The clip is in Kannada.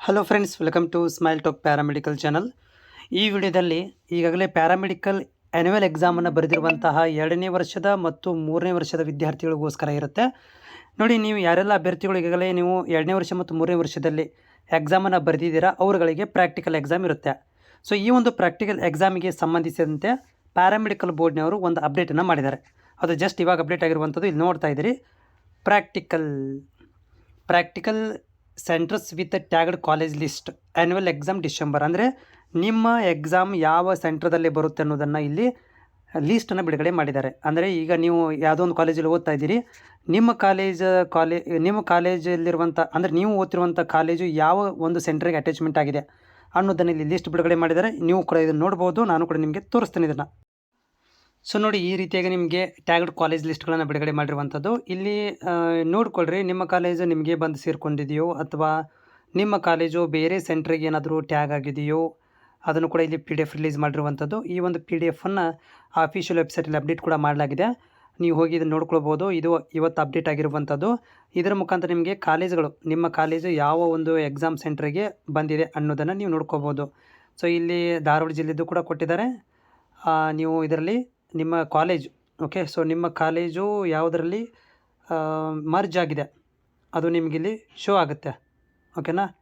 Hello friends welcome to smile talk paramedical channel ಈ ವಿಡಿಯೋದಲ್ಲಿ ಈಗಾಗಲೇ ಪ್ಯಾರಾಮೆಡಿಕಲ್ ಆ್ಯನ್ಯುವಲ್ ಎಕ್ಸಾಮನ್ನು ಬರೆದಿರುವಂತಹ ಎರಡನೇ ವರ್ಷದ ಮತ್ತು ಮೂರನೇ ವರ್ಷದ ವಿದ್ಯಾರ್ಥಿಗಳಿಗೋಸ್ಕರ ಇರುತ್ತೆ. ನೋಡಿ, ನೀವು ಯಾರೆಲ್ಲ ಅಭ್ಯರ್ಥಿಗಳು ಈಗಾಗಲೇ ನೀವು ಎರಡನೇ ವರ್ಷ ಮತ್ತು ಮೂರನೇ ವರ್ಷದಲ್ಲಿ ಎಕ್ಸಾಮನ್ನು ಬರೆದಿದ್ದೀರಾ, ಅವರುಗಳಿಗೆ ಪ್ರಾಕ್ಟಿಕಲ್ ಎಕ್ಸಾಮ್ ಇರುತ್ತೆ. ಸೊ ಈ ಒಂದು ಪ್ರಾಕ್ಟಿಕಲ್ ಎಕ್ಸಾಮಿಗೆ ಸಂಬಂಧಿಸಿದಂತೆ ಪ್ಯಾರಾಮೆಡಿಕಲ್ ಬೋರ್ಡ್ನವರು ಒಂದು ಅಪ್ಡೇಟನ್ನು ಮಾಡಿದ್ದಾರೆ. ಅದು ಜಸ್ಟ್ ಇವಾಗ ಅಪ್ಡೇಟ್ ಆಗಿರುವಂಥದ್ದು ಇಲ್ಲಿ ನೋಡ್ತಾ ಇದ್ದೀರಿ. Practical practical centres with tagged college list annual exam December ಅಂದರೆ ನಿಮ್ಮ ಎಕ್ಸಾಮ್ ಯಾವ ಸೆಂಟ್ರದಲ್ಲಿ ಬರುತ್ತೆ ಅನ್ನೋದನ್ನು ಇಲ್ಲಿ ಲೀಸ್ಟನ್ನು ಬಿಡುಗಡೆ ಮಾಡಿದ್ದಾರೆ. ಅಂದರೆ ಈಗ ನೀವು ಯಾವುದೋ ಒಂದು ಕಾಲೇಜಲ್ಲಿ ಓದ್ತಾ ಇದ್ದೀರಿ, ನಿಮ್ಮ ಕಾಲೇಜ್ ಕಾಲೇ ನಿಮ್ಮ ಕಾಲೇಜಲ್ಲಿರುವಂಥ ಅಂದರೆ ನೀವು ಓದ್ತಿರುವಂಥ ಕಾಲೇಜು ಯಾವ ಒಂದು ಸೆಂಟ್ರಿಗೆ ಅಟ್ಯಾಚ್ಮೆಂಟ್ ಆಗಿದೆ ಅನ್ನೋದನ್ನು ಇಲ್ಲಿ ಲಿಸ್ಟ್ ಬಿಡುಗಡೆ ಮಾಡಿದ್ದಾರೆ. ನೀವು ಕೂಡ ಇದನ್ನು ನೋಡ್ಬೋದು, ನಾನು ಕೂಡ ನಿಮಗೆ ತೋರಿಸ್ತೇನೆ ಇದನ್ನು. ಸೊ ನೋಡಿ, ಈ ರೀತಿಯಾಗಿ ನಿಮಗೆ ಟ್ಯಾಗ್ಡ್ ಕಾಲೇಜ್ ಲಿಸ್ಟ್ಗಳನ್ನು ಬಿಡುಗಡೆ ಮಾಡಿರುವಂಥದ್ದು. ಇಲ್ಲಿ ನೋಡಿಕೊಳ್ಳ್ರಿ ನೋಡ್ಕೊಳ್ರಿ, ನಿಮ್ಮ ಕಾಲೇಜು ನಿಮಗೆ ಬಂದು ಸೇರಿಕೊಂಡಿದೆಯೋ ಅಥವಾ ನಿಮ್ಮ ಕಾಲೇಜು ಬೇರೆ ಸೆಂಟ್ರಿಗೆ ಏನಾದರೂ ಟ್ಯಾಗ್ ಆಗಿದೆಯೋ ಅದನ್ನು ಕೂಡ ಇಲ್ಲಿ ಪಿ ಡಿ ಎಫ್ ರಿಲೀಸ್ ಮಾಡಿರುವಂಥದ್ದು. ಈ ಒಂದು ಪಿ ಡಿ ಎಫನ್ನು ಅಫಿಷಿಯಲ್ ವೆಬ್ಸೈಟಲ್ಲಿ ಅಪ್ಡೇಟ್ ಕೂಡ ಮಾಡಲಾಗಿದೆ. ನೀವು ಹೋಗಿ ಇದನ್ನು ನೋಡ್ಕೊಳ್ಬೋದು. ಇದು ಇವತ್ತು ಅಪ್ಡೇಟ್ ಆಗಿರುವಂಥದ್ದು. ಇದರ ಮುಖಾಂತರ ನಿಮಗೆ ಕಾಲೇಜುಗಳು ನಿಮ್ಮ ಕಾಲೇಜು ಯಾವ ಒಂದು ಎಕ್ಸಾಮ್ ಸೆಂಟ್ರಿಗೆ ಬಂದಿದೆ ಅನ್ನೋದನ್ನು ನೀವು ನೋಡ್ಕೋಬೋದು ಸೊ ಇಲ್ಲಿ ಧಾರವಾಡ ಜಿಲ್ಲೆದು ಕೂಡ ಕೊಟ್ಟಿದ್ದಾರೆ. ನೀವು ಇದರಲ್ಲಿ ನಿಮ್ಮ ಕಾಲೇಜು ಓಕೆ ಸೊ ನಿಮ್ಮ ಕಾಲೇಜು ಯಾವುದರಲ್ಲಿ ಮರ್ಜ್ ಆಗಿದೆ. ಅದು ನಿಮಗಿಲ್ಲಿ ಶೋ ಆಗುತ್ತೆ. ಓಕೆನಾ